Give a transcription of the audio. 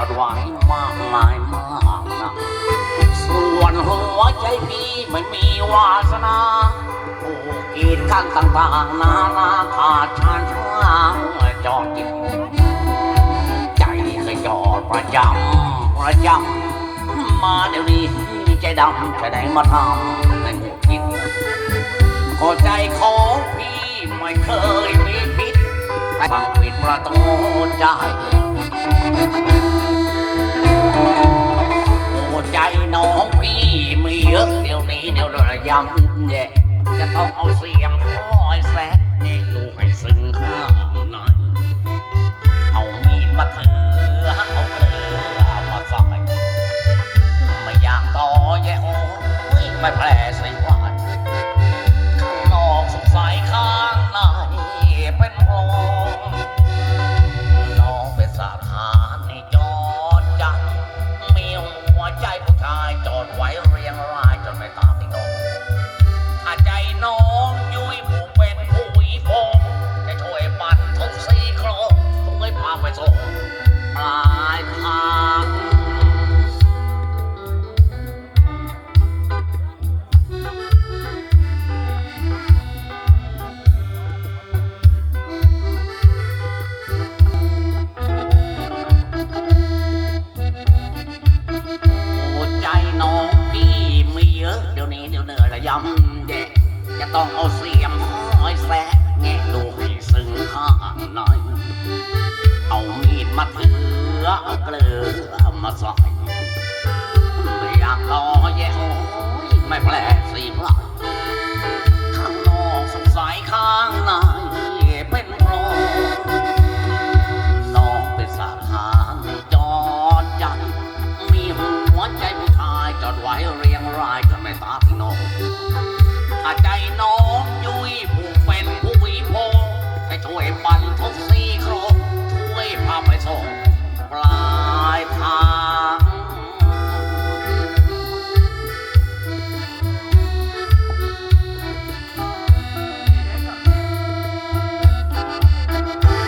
จดไว้มากมายมากนะส่วนหัวใจพี่ไม่มีวาสนาโอ้กีดกันต่างๆนานาขาดชานช่างจอดจิตใจก็จอดประจำประจำมาเดี๋ยวนี้ใจดำแไดงมาทำในหมดกิดก็ใจของพี่ไม่เคยมีพิดบังปิดประตูใจ ยำแย่จะต้องเอาเสียงคอยแซะนี่ดูให้ซึ้งข้างหน่อย เอามีดมาเถือเอาเกลือมาใส่ไม่อยากต่อแย่โอ้ยไม่แผล ยำแยะจะต้องเอาเสียมห้อยแสะแงะดูให้ซึ้งข้างหน่อย เอามีดมาเถือเอาเกลือมาสอยไม่อยากรอแยะโอ้ยไม่แปลสีหรอกข้างนอกสงสัยข้างในเป็นโรน้องเป็นสาขาจอดจันมีหัวใจผู้ชายจอดไว้เรียงรายจนไม่ตาพี่น้อง ใจน้อง